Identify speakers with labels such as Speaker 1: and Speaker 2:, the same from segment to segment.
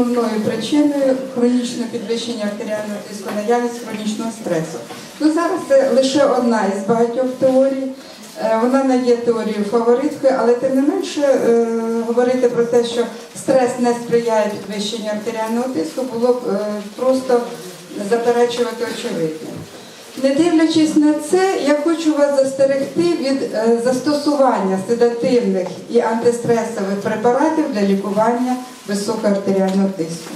Speaker 1: основною причиною хронічного підвищення артеріального тиску, наявність хронічного стресу. Ну зараз це лише одна із багатьох теорій. Е, Вона не є теорією фавориткою, але тим не менше е, говорити про те, що стрес не сприяє підвищенню артеріального тиску, було б е, просто заперечувати очевидне. Не дивлячись на це, я хочу вас застерегти від е, застосування седативних і антистресових препаратів для лікування високого артеріального тиску.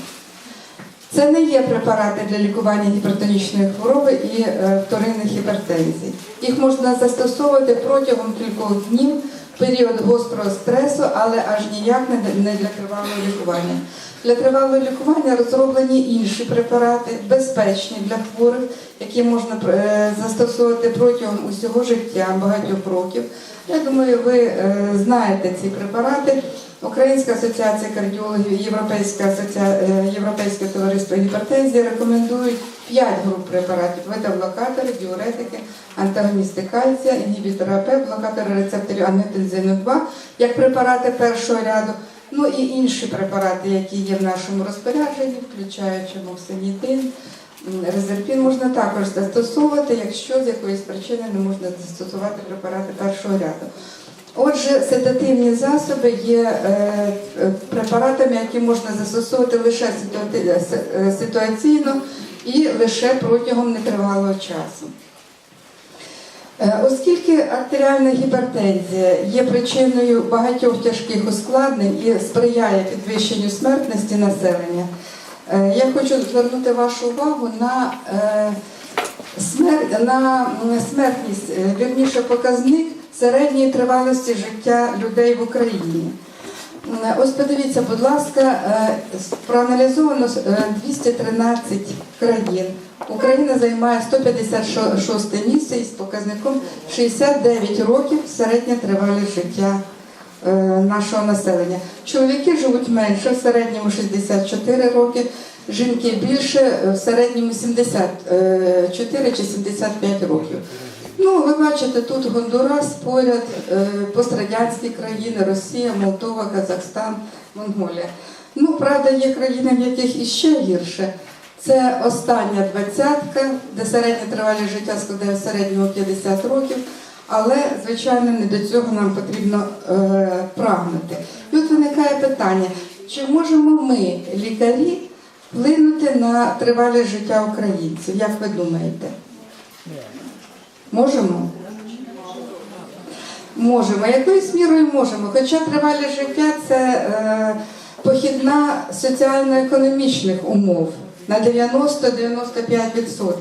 Speaker 1: Це не є препарати для лікування гіпертонічної хвороби і е, вторинних гіпертензій. Їх можна застосовувати протягом кількох днів період гострого стресу, але аж ніяк не для- тривалого лікування. Для тривалого лікування розроблені інші препарати, безпечні для хворих, які можна е, застосовувати протягом усього життя багатьох років. Я думаю, ви е, знаєте ці препарати. Українська асоціація кардіологів, е, Європейське товариство гіпертензії рекомендують 5 груп препаратів: бета-блокатори, діуретики, антагоністи кальція, інгібітори АП, блокатори рецепторів ангіотензину 2 як препарати першого ряду. Ну і інші препарати, які є в нашому розпорядженні, включаючи моксинітин, резерпін, можна також застосовувати, якщо з якоїсь причини не можна застосувати препарати першого ряду. Отже, седативні засоби є е, препаратами, які можна застосовувати лише е, е, ситуаційно і лише протягом нетривалого часу. Е, Оскільки артеріальна гіпертензія є причиною багатьох тяжких ускладнень і сприяє підвищенню смертності населення, е, я хочу звернути вашу увагу на, е, смер- на смертність, вірніше показник середньої тривалості життя людей в Україні. М, Ось подивіться, будь ласка, е, проаналізовано е, 213 країн. Україна займає 156 місце із показником 69 років середня тривалість життя е, нашого населення. Чоловіки живуть менше, в середньому 64 роки, жінки більше, е, в середньому 74 чи 75 років. Ну, ви бачите, тут Гондурас поряд, е, пострадянські країни, Росія, Молдова, Казахстан, Монголія. Ну, правда, є країни, в яких іще гірше. Це остання двадцятка, де середня тривалість життя складає в середньому 50 років, але, звичайно, не до цього нам потрібно е, прагнути. От виникає питання, чи можемо ми, лікарі, вплинути на тривалість життя українців? Як ви думаєте? Можемо? Можемо. Якоюсь мірою можемо. Хоча тривалість життя це е, похідна соціально-економічних умов на 90-95%.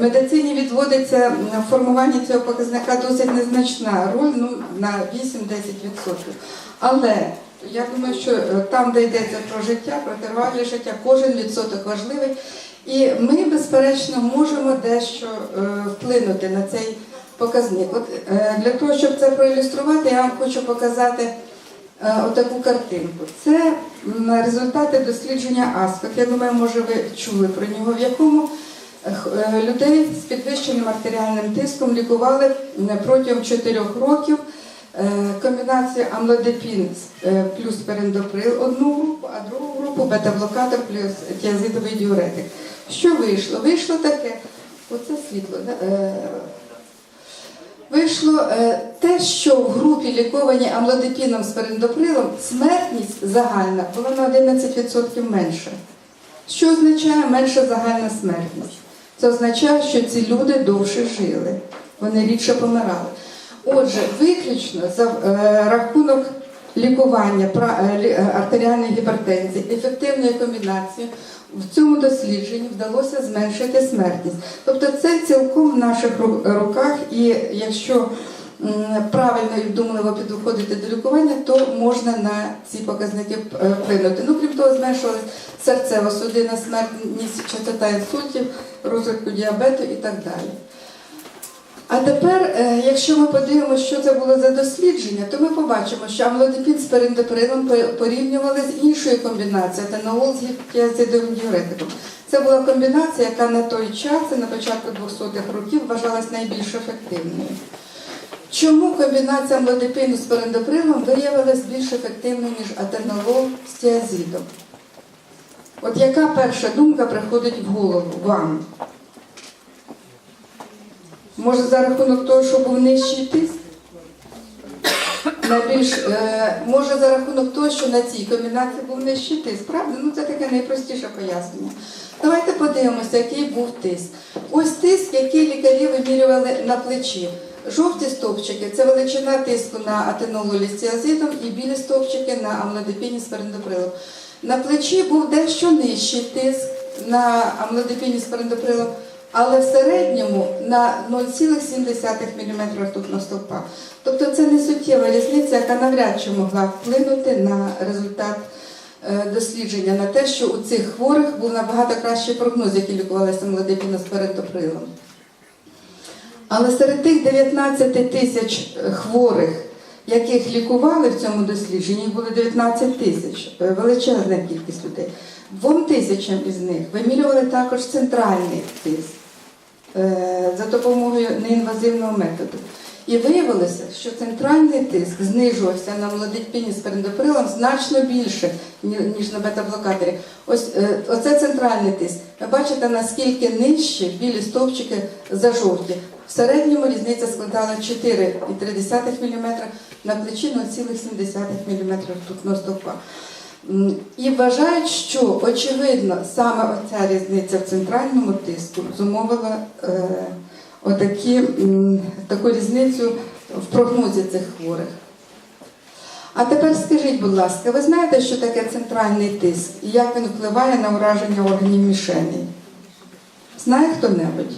Speaker 1: Медицині відводиться м, в формуванні цього показника досить незначна роль, ну на 8-10%. Але я думаю, що е, там, де йдеться про життя, про тривалість життя, кожен відсоток важливий. І ми, безперечно, можемо дещо е, вплинути на цей показник. От е, для того, щоб це проілюструвати, я вам хочу показати е, отаку картинку. Це результати дослідження АСКОТ. Я думаю, може, ви чули про нього, в якому людей з підвищеним артеріальним тиском лікували протягом 4 років. Комбінацію амлодипін е, плюс перендоприл одну групу, а другу групу бета-блокатор плюс тіазидовий діуретик. Що вийшло? Вийшло таке, оце світло. е, Вийшло е, те, що в групі ліковані амлодипіном з перендоприлом смертність загальна була на 11% менша. Що означає менша загальна смертність? Це означає, що ці люди довше жили, вони рідше помирали. Отже, виключно за е, рахунок лікування е, е, артеріальної гіпертензії, ефективної комбінації, в цьому дослідженні вдалося зменшити смертність. Тобто це цілком в наших руках, і якщо правильно і вдумливо підходити до лікування, то можна на ці показники е, вплинути. Ну, крім того, зменшилась серцево-судинна смертність, частота інсультів, розвитку діабету і так далі. А тепер, е, якщо ми подивимося, що це було за дослідження, то ми побачимо, що амлодипін з перендоприлом по- порівнювали з іншою комбінацією етанол з гіпотіазидовим діуретиком. Це була комбінація, яка на той час, на початку 200-х років, вважалась найбільш ефективною. Чому комбінація амлодипіну з перендоприлом виявилась більш ефективною, ніж атенолол з тіазидом? От яка перша думка приходить в голову вам? Може, за рахунок того, що був нижчий тиск? Найбільш, е, може, за рахунок того, що на цій комбінації був нижчий тиск, правда? Ну це таке найпростіше пояснення. Давайте подивимося, який був тиск. Ось тиск, який лікарі вимірювали на плечі. Жовті стовпчики це величина тиску на атенололістіазидом і білі стовпчики на амлодипіні з. На плечі був дещо нижчий тиск на амлодипіні з перендоприлом, але в середньому на 0,7 мм ртутного стовпа. Тобто це не суттєва різниця, яка навряд чи могла вплинути на результат е, дослідження, на те, що у цих хворих був набагато кращий прогноз, які лікувалися амлодипіном з перендоприлом. Але серед тих 19 тисяч хворих, яких лікували в цьому дослідженні, їх було 19 тисяч, е, величезна кількість людей. Двом тисячам із них вимірювали також центральний тиск е, за допомогою неінвазивного методу. І виявилося, що центральний тиск знижувався на молодипіні з перендоприлом значно більше, ні- ніж на бета-блокаторі. Ось е, оце центральний тиск. Ви бачите, наскільки нижче білі стовпчики за жовті. В середньому різниця складала 4,3 мм, на плечі 0,7 мм ртутного стовпа. І вважають, що очевидно саме оця різниця в центральному тиску зумовила е, отакі, м, таку різницю в прогнозі цих хворих. А тепер скажіть, будь ласка, ви знаєте, що таке центральний тиск і як він впливає на ураження органів мішеней? Знає хто-небудь?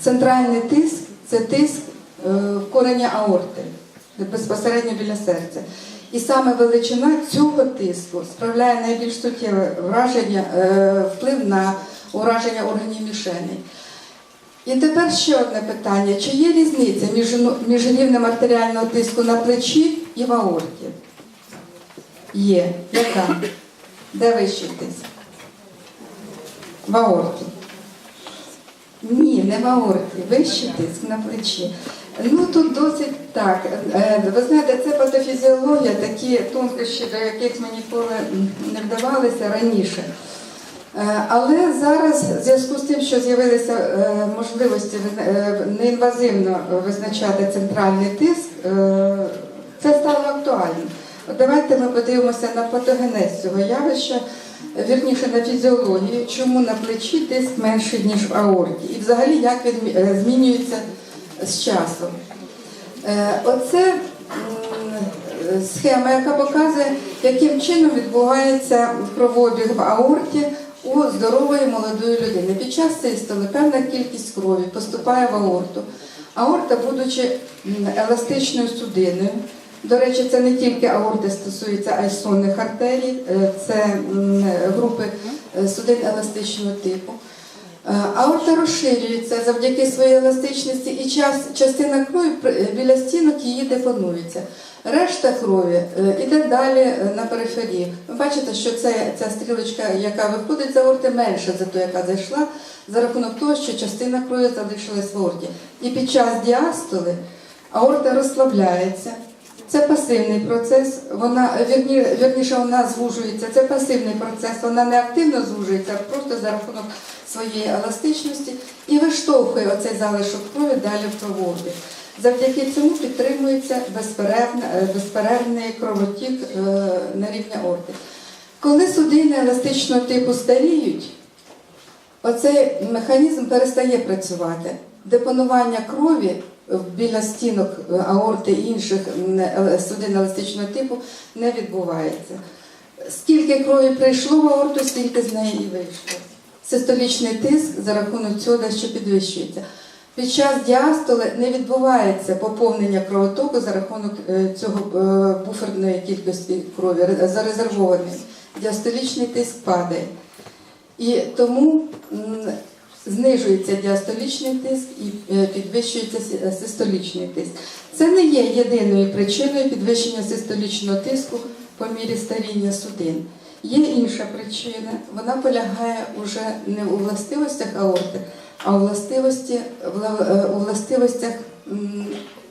Speaker 1: Центральний тиск це тиск е, в корені аорти, безпосередньо біля серця. І саме величина цього тиску справляє найбільш суттєве враження, е, вплив на ураження органів мішеней. І тепер ще одне питання: чи є різниця між, між рівнем артеріального тиску на плечі і в аорті? Є. Яка? Де вищий тиск? В аорті. Ні, не в аорті, вищий тиск на плечі. Ну тут досить так. Е, Ви знаєте, це патофізіологія, такі тонкощі, до яких ми ніколи не вдавалися раніше. Е, Але зараз, в зв'язку з тим, що з'явилися е, можливості неінвазивно визначати центральний тиск, це стало актуальним. Давайте ми подивимося на патогенез цього явища, вірніше на фізіологію, чому на плечі тиск менший, ніж в аорті, і взагалі як він змінюється з часом. Е, Оце схема, яка показує, яким чином відбувається кровообіг в аорті у здорової молодої людини. Під час систоли певна кількість крові поступає в аорту. Аорта, будучи еластичною судиною, до речі, це не тільки аорти стосується, а й сонних артерій, е, це групи е, судин еластичного типу. Е, Аорта розширюється завдяки своїй еластичності, і час, частина крові біля стінок її депонується. Решта крові е, іде далі е, на периферії. Ви бачите, що ця стрілочка, яка виходить з аорти, менша за ту, яка зайшла, за рахунок того, що частина крові залишилась в аорті. І під час діастоли аорта розслабляється. Це пасивний процес, вона вірні, вірніше вона звужується. Це пасивний процес, вона не активно звужується, а просто за рахунок своєї еластичності і виштовхує оцей залишок крові далі в кровообіг. Завдяки цьому підтримується е, безперервний кровотік е, на рівні аорти. Коли судини еластичного типу старіють, оцей механізм перестає працювати. Депонування крові біля стінок е, аорти інших м, е, судин еластичного типу не відбувається. Скільки крові прийшло в аорту, стільки з неї і вийшло. Систолічний тиск за рахунок цього дещо підвищується. Під час діастоли не відбувається поповнення кровотоку за рахунок е, цього е, буферної кількості крові, ре- зарезервований. Діастолічний тиск падає. І тому знижується діастолічний тиск і е, підвищується е, систолічний тиск. Це не є єдиною причиною підвищення систолічного тиску по мірі старіння судин. Є інша причина, вона полягає уже не у властивостях аорти, а у, властивості, е, у властивостях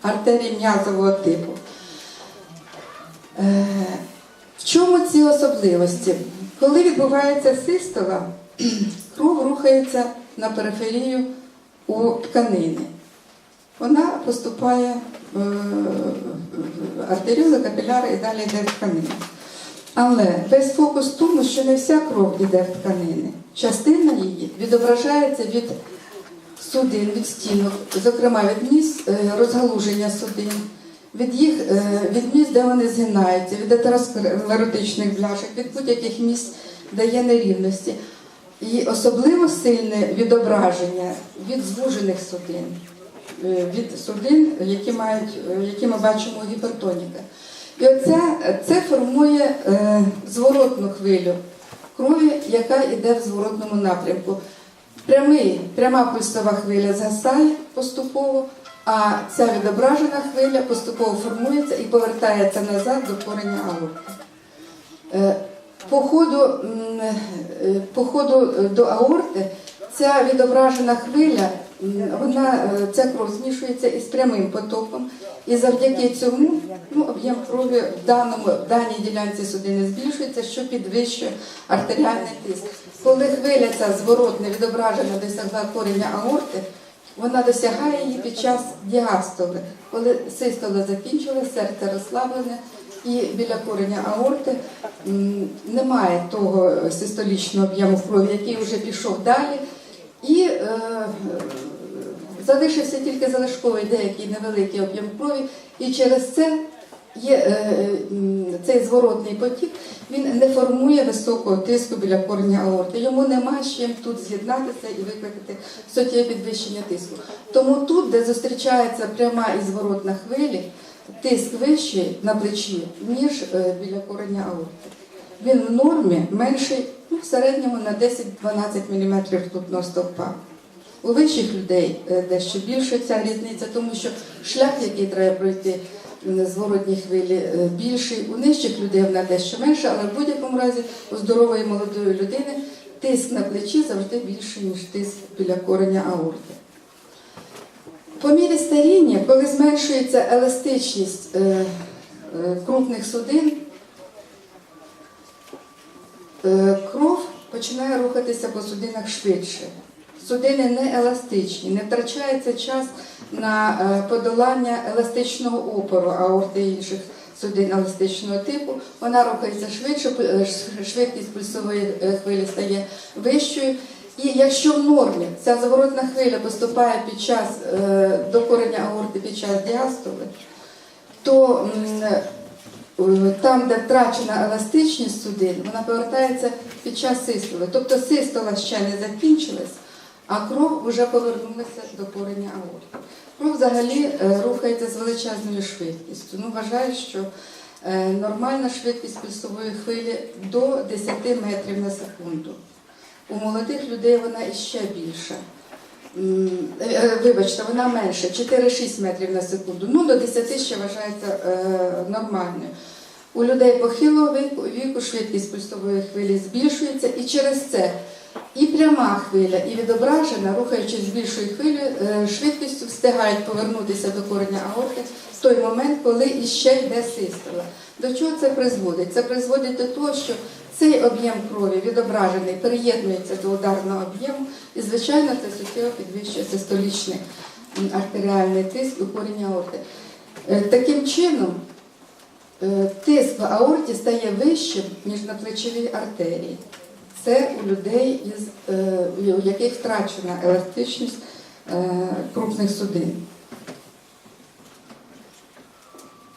Speaker 1: артерій м'язового типу. В чому ці особливості? Коли відбувається систола, кров рухається на периферію у тканини. Вона поступає в в артеріоли, капіляри і далі йде в тканину. Але весь фокус в тому, що не вся кров йде в тканини. Частина її відображається від судин, від стінок, зокрема від місць е, розгалуження судин, від їх е, від місць, де вони згинаються, від атеросклеротичних бляшок, від будь-яких місць, де є нерівності. І особливо сильне відображення від звужених судин, е, від судин, які, мають, е, які ми бачимо у гіпертоніка. І оце це формує е, зворотну хвилю крові, яка йде в зворотному напрямку. Прямий, пряма пульсова хвиля згасає поступово, а ця відображена хвиля поступово формується і повертається назад до кореня аорти. По ходу, е, по ходу е, до аорти ця відображена хвиля, вона, е, ця кров змішується із прямим потоком, і завдяки цьому ну, об'єм крові в, даному, в даній ділянці судини збільшується, що підвищує артеріальний тиск. Коли хвиля ця зворотна відображена досягла кореня аорти, вона досягає її під час діастоли, коли систола закінчилася, серце розслаблене, і біля кореня аорти немає того систолічного об'єму крові, який вже пішов далі, і е, залишився тільки залишковий деякий невеликий об'єм крові, і через це є е, м, цей зворотний потік, він не формує високого тиску біля кореня аорти. Йому нема з чим тут з'єднатися і викликати суттєве підвищення тиску. Тому тут, де зустрічається пряма і зворотна хвилі, тиск вищий на плечі, ніж е, біля кореня аорти. Він в нормі менший ну, в середньому на 10-12 мм ртутного стовпа. У вищих людей е, дещо більше ця різниця, тому що шлях, який треба пройти м, зворотні хвилі, е, більший. У нижчих людей вона дещо менша, але в будь-якому разі у здорової молодої людини тиск на плечі завжди більший, ніж тиск біля кореня аорти. По мірі старіння, коли зменшується еластичність е, е, крупних судин, е, кров починає рухатися по судинах швидше. Судини не еластичні, не втрачається час на подолання еластичного опору аорти інших судин еластичного типу. Вона рухається швидше, швидкість пульсової хвилі стає вищою. І якщо в нормі ця зворотна хвиля поступає під час е, до кореня аорти під час діастоли, то е, там, де втрачена еластичність судин, вона повертається під час систоли. Тобто систола ще не закінчилась, а кров вже повернулася до кореня аорти. Кров взагалі е, рухається з величезною швидкістю. Ну, вважаю, що нормальна швидкість пульсової хвилі до 10 метрів на секунду. У молодих людей вона іще більша. Е, Вибачте, вона менше, 4-6 метрів на секунду. Ну, до 10 ще вважається е, нормальною. У людей похилого віку, швидкість пульсової хвилі збільшується, і через це і пряма хвиля, і відображена, рухаючись більшою хвилею, е, швидкістю встигають повернутися до кореня аорти в той момент, коли іще йде систола. До чого це призводить? Це призводить до того, що цей об'єм крові відображений приєднується до ударного об'єму, і, звичайно, це суттєво підвищує систолічний артеріальний тиск у коріння аорти. Е, Таким чином, е, тиск в аорті стає вищим, ніж на плечовій артерії. Це у людей, е, у яких втрачена еластичність крупних судин.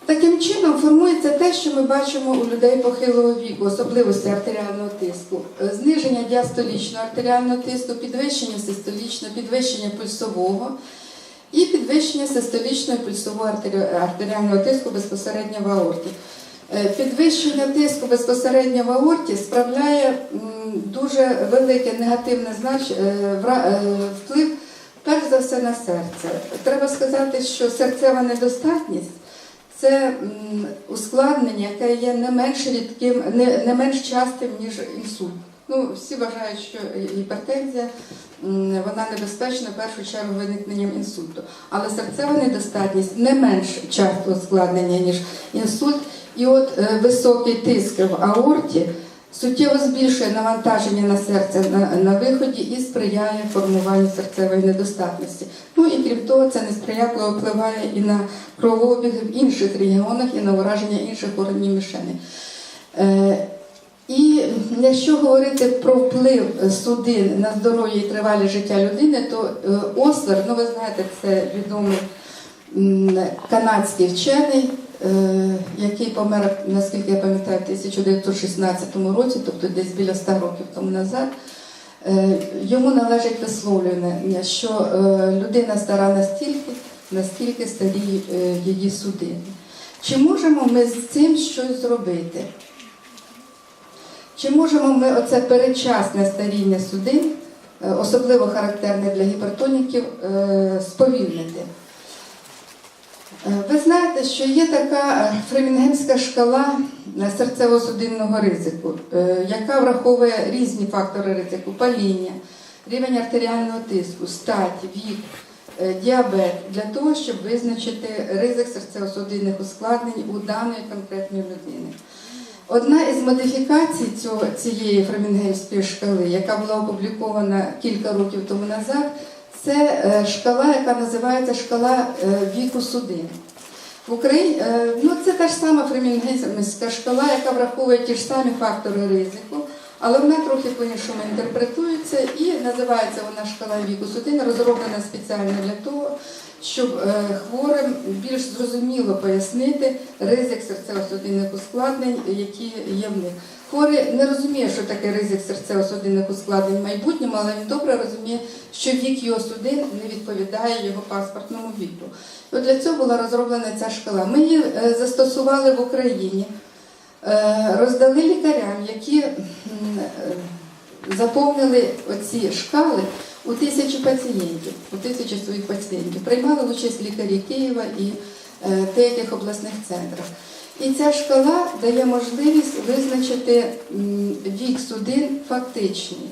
Speaker 1: Таким чином формується те, що ми бачимо у людей похилого віку, особливості артеріального тиску, Е, зниження діастолічного артеріального тиску, підвищення систолічного, підвищення пульсового і підвищення систолічного пульсового артеріального тиску безпосередньо в аорті. Е, Підвищення тиску безпосередньо в аорті справляє дуже велике негативне е, вплив, перш за все, на серце. Треба сказати, що серцева недостатність це ускладнення, яке є не менш рідким, не, не менш частим, ніж інсульт. Ну, всі вважають, що гіпертензія вона небезпечна в першу чергу виникненням інсульту. Але серцева недостатність не менш часто ускладнення, ніж інсульт. І от е, високий тиск в аорті суттєво збільшує навантаження на серце на, на виході і сприяє формуванню серцевої недостатності. Ну і крім того, це несприятливо впливає і на кровообіг в інших регіонах, і на ураження інших органів мішені. Е, і якщо говорити про вплив судин на здоров'я і тривалість життя людини, то е, Ослер, ну ви знаєте, це відомий канадський вчений, який помер, наскільки я пам'ятаю, в 1916 році, тобто десь біля 100 років тому назад. Е, Йому належить висловлювання, що е, людина стара настільки, наскільки старі е, її судини. Чи можемо ми з цим щось зробити? Чи можемо ми оце передчасне старіння судин, е, особливо характерне для гіпертоніків, е, сповільнити? Е, Ви знаєте, що є така е, фремінгемська шкала е, серцево-судинного ризику, яка враховує різні фактори ризику: паління, рівень артеріального тиску, стать, вік, діабет, для того, щоб визначити ризик серцево-судинних ускладнень у даної конкретної людини. Одна із модифікацій цього, цієї фремінгемської шкали, яка була опублікована кілька років тому назад, це е, шкала, яка називається шкала е, віку судин. В Україні е, ну, це та ж сама фремінгемська шкала, яка враховує ті ж самі фактори ризику, але вона трохи по-іншому інтерпретується і називається вона шкала віку судин, розроблена спеціально для того, щоб хворим більш зрозуміло пояснити ризик серцево-судинних ускладнень, які є в них. Хворий не розуміє, що таке ризик серцево-судинних ускладнень в майбутньому, але він добре розуміє, що вік його судин не відповідає його паспортному віку. От для цього була розроблена ця шкала. Ми її е, застосували в Україні, е, роздали лікарям, які е, заповнили оці шкали у тисячі пацієнтів, у тисячі своїх пацієнтів. Приймали участь лікарі Києва і деяких обласних центрах. І ця шкала дає можливість визначити вік судин фактичний,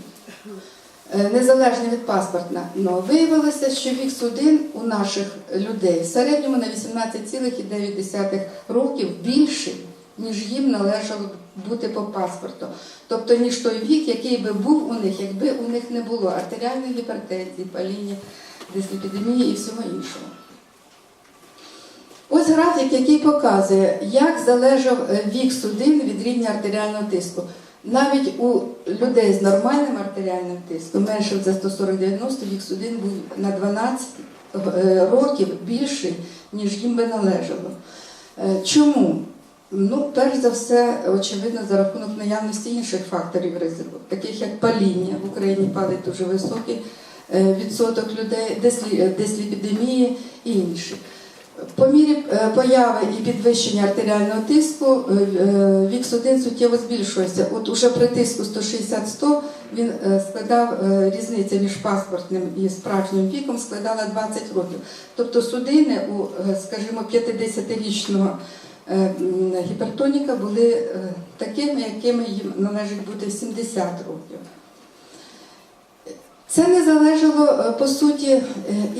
Speaker 1: е, незалежно від паспортного. Виявилося, що вік судин у наших людей в середньому на 18,9 років більший, ніж їм належало бути по паспорту. Тобто, ніж той вік, який би був у них, якби у них не було артеріальної гіпертензії, паління, дисліпідемії і всього іншого. Ось графік, який показує, як залежав е, вік судин від рівня артеріального тиску. Навіть у людей з нормальним артеріальним тиском, менше за 140-90, вік судин був на 12 е, років більший, ніж їм би належало. Е, Чому? Ну, перш за все, очевидно, за рахунок наявності інших факторів ризику, таких як паління. В Україні палить дуже високий відсоток людей, дислі- дисліпідемії і інші. По мірі е, появи і підвищення артеріального тиску е, е, вік судин суттєво збільшується. От уже при тиску 160-100 він складав різниця між паспортним і справжнім віком складала 20 років. Тобто судини у, скажімо, 50-річного е, гіпертоніка були такими, якими їм належить бути 70 років. Це не залежало е, по суті е,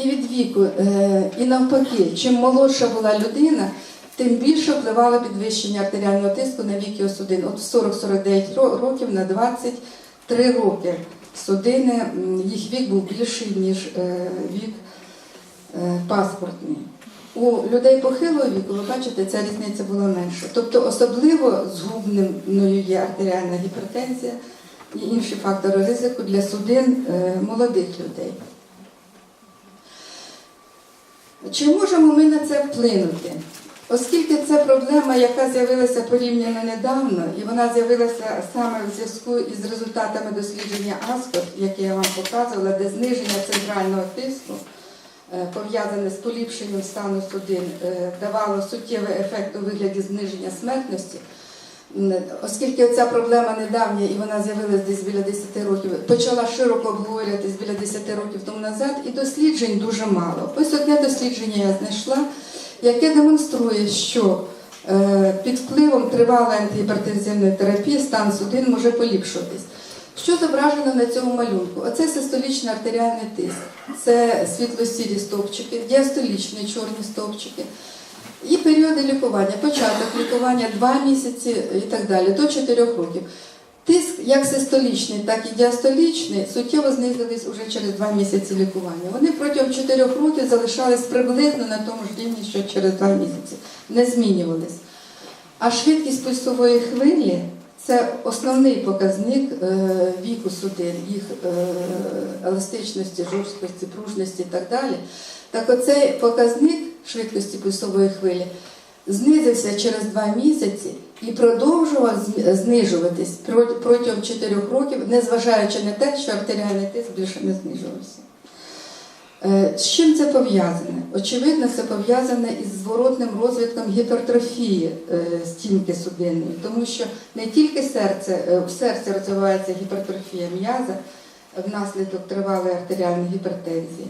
Speaker 1: і від віку, е, і навпаки, чим молодша була людина, тим більше впливало підвищення артеріального тиску на вік його судин. От в 40-49 років на 23 роки судини, їх вік був більший, ніж вік паспортний. У людей похилого віку, ви бачите, ця різниця була менша. Тобто особливо згубною є артеріальна гіпертензія і інші фактори ризику для судин е, молодих людей. Чи можемо ми на це вплинути? Оскільки це проблема, яка з'явилася порівняно недавно, і вона з'явилася саме в зв'язку із результатами дослідження АСКОТ, яке я вам показувала, де зниження центрального тиску е, пов'язане з поліпшенням стану судин е, давало суттєвий ефект у вигляді зниження смертності. Оскільки ця проблема недавня і вона з'явилася десь біля 10 років, почала широко обговорюватись біля 10 років тому назад, і досліджень дуже мало. Ось одне дослідження я знайшла, яке демонструє, що е, під впливом тривалої антигіпертензивної терапії стан судин може поліпшуватись. Що зображено на цьому малюнку? Оце систолічний артеріальний тиск, це світло-сірі стовпчики, діастолічні чорні стовпчики. І періоди лікування, початок лікування 2 місяці і так далі, до 4 років. Тиск як систолічний, так і діастолічний суттєво знизились уже через два місяці лікування. Вони протягом 4 років залишались приблизно на тому ж рівні, що через два місяці, не змінювались. А швидкість пульсової хвилі це основний показник е, віку судин, їх е, еластичності, жорсткості, пружності і так далі. Так оцей показник швидкості пульсової хвилі знизився через два місяці і продовжував знижуватись протягом 4 років, незважаючи на те, що артеріальний тиск більше не знижувався. Е, З чим це пов'язане? Очевидно, це пов'язане із зворотним розвитком гіпертрофії е, стінки судинної, тому що не тільки серце, е, в серці розвивається гіпертрофія м'яза внаслідок тривалої артеріальної гіпертензії,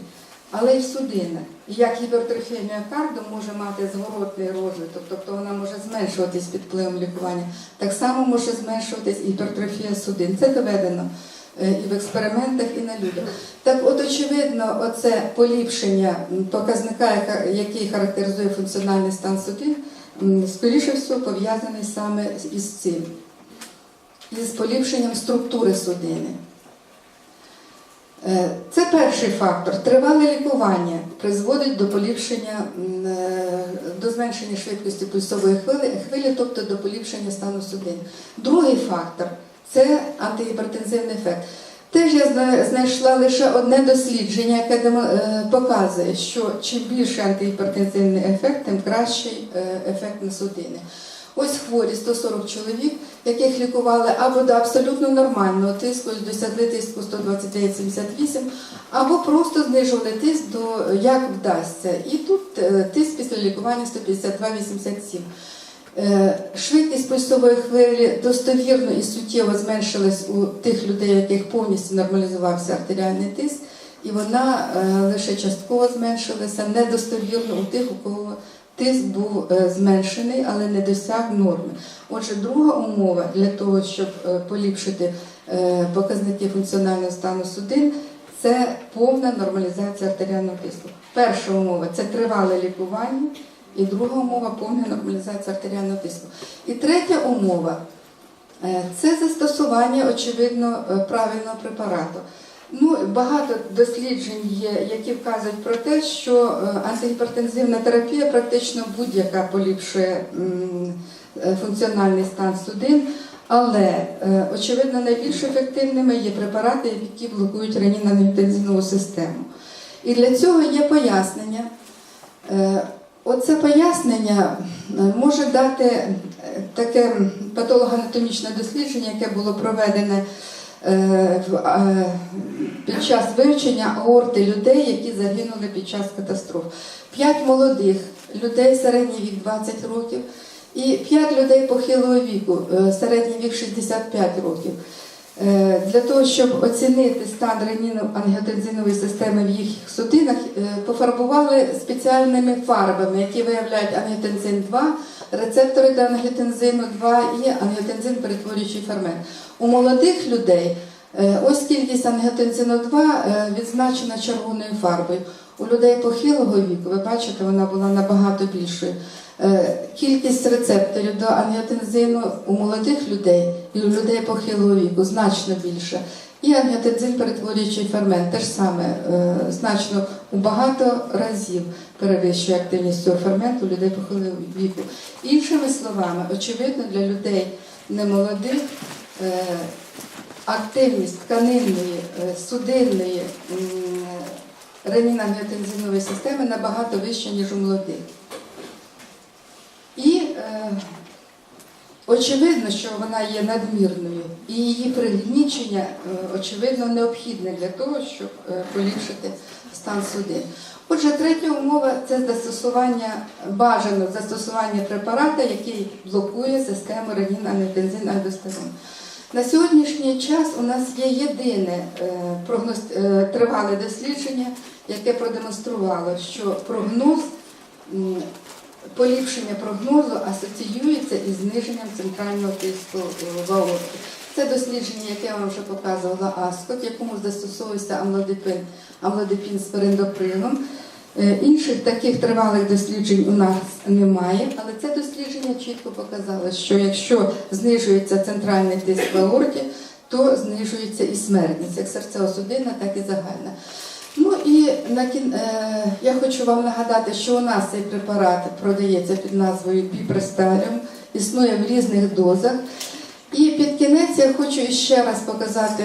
Speaker 1: але й в судинах. І як гіпертрофія міокарду може мати зворотний розвиток, тобто вона може зменшуватись під впливом лікування, так само може зменшуватись гіпертрофія судин. Це доведено е, і в експериментах, і на людях. Так, от очевидно, оце поліпшення показника, який характеризує функціональний стан судин, скоріше всього пов'язаний саме із цим, із поліпшенням структури судини. Е, Це перший фактор. Тривале лікування призводить до поліпшення, е, до зменшення швидкості пульсової хвилі, хвилі, тобто до поліпшення стану судин. Другий фактор це антигіпертензивний ефект. Теж я знайшла лише одне дослідження, яке е, показує, що чим більше антигіпертензивний ефект, тим кращий ефект на судини. Ось хворі 140 чоловік, яких лікували або до абсолютно нормального тиску, досягли тиску 129,78, або просто знижували тиск до як вдасться. І тут е, тиск після лікування 152,87. Е, Швидкість пульсової хвилі достовірно і суттєво зменшилась у тих людей, яких повністю нормалізувався артеріальний тиск, і вона е, лише частково зменшилася, недостовірно у тих, у кого тиск був е, зменшений, але не досяг норми. Отже, друга умова для того, щоб е, поліпшити е, показники функціонального стану судин, це повна нормалізація артеріального тиску. Перша умова це тривале лікування. І друга умова повна нормалізація артеріального тиску. І третя умова це застосування, очевидно, правильного препарату. Ну, багато досліджень є, які вказують про те, що е, антигіпертензивна терапія практично будь-яка поліпшує е, функціональний стан судин, але е, очевидно найбільш ефективними є препарати, які блокують ренінно-ангіотензинову систему. І для цього є пояснення. Оце пояснення може дати таке патологоанатомічне дослідження, яке було проведене під час вивчення аорти людей, які загинули під час катастроф. П'ять молодих людей, середній вік 20 років, і п'ять людей похилого віку, е, середній вік 65 років. Е, Для того, щоб оцінити стан реніно-ангіотензинової системи в їх судинах, е, пофарбували спеціальними фарбами, які виявляють ангіотензин 2, рецептори для ангіотензину 2 і ангіотензин перетворюючий фермент. У молодих людей е, ось кількість ангіотензину 2 е, відзначена червоною фарбою. У людей похилого віку, ви бачите, вона була набагато більшою. Е, Кількість рецепторів до ангіотензину у молодих людей і у людей похилого віку значно більше. І ангіотензин перетворюючий фермент теж саме е, значно у багато разів перевищує активність цього ферменту людей похилого віку. Іншими словами, очевидно, для людей немолодих е, активність тканинної, е, судинної м, ренінангіотензинової системи набагато вища, ніж у молодих. І е, очевидно, що вона є надмірною, і її пригнічення, е, очевидно, необхідне для того, щоб е, поліпшити стан судин. Отже, третя умова це застосування бажано застосування препарата, який блокує систему ренін альдостерон. На сьогоднішній час у нас є єдине е, тривале дослідження, яке продемонструвало, що прогноз поліпшення прогнозу асоціюється із зниженням центрального тиску в аорті. Це дослідження, яке я вам вже показувала АСКОТ, якому застосовується амлодипин, амлодипін з перендоприном. Е, Інших таких тривалих досліджень у нас немає, але це дослідження чітко показало, що якщо знижується центральний тиск в аорті, то знижується і смертність, як серцево-судинна, так і загальна. Ну і на кін... е, я хочу вам нагадати, що у нас цей препарат продається під назвою Біпресталіум, існує в різних дозах. І під кінець я хочу ще раз показати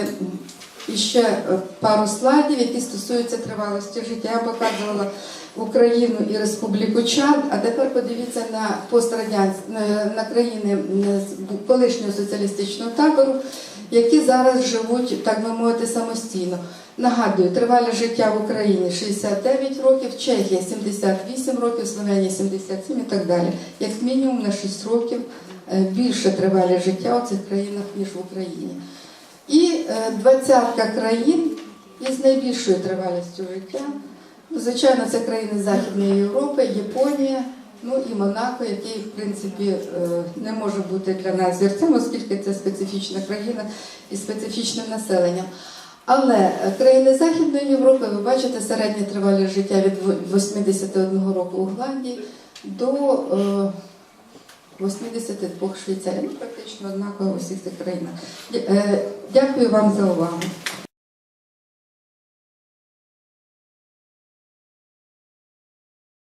Speaker 1: ще е, пару слайдів, які стосуються тривалості життя. Я показувала Україну і Республіку Чад, а тепер подивіться на пострадянські на, країни колишнього соціалістичного табору, які зараз живуть, так би мовити, самостійно. Нагадую, тривале життя в Україні 69 років, Чехія 78 років, Словенія 77 і так далі. Як мінімум на 6 років е, більше тривале життя у цих країнах, ніж в Україні. І е, двадцятка країн із найбільшою тривалістю життя. Ну, Звичайно, це країни Західної Європи, Японія, ну і Монако, який, в принципі, е, не може бути для нас зірцем, оскільки це специфічна країна із специфічним населенням. Але е, країни Західної Європи, ви бачите, середнє тривалість життя від в- 81 року у Голландії до е, 82 в Швейцарії. Ну, практично однаково у всіх цих країнах. Е, Дякую вам за увагу.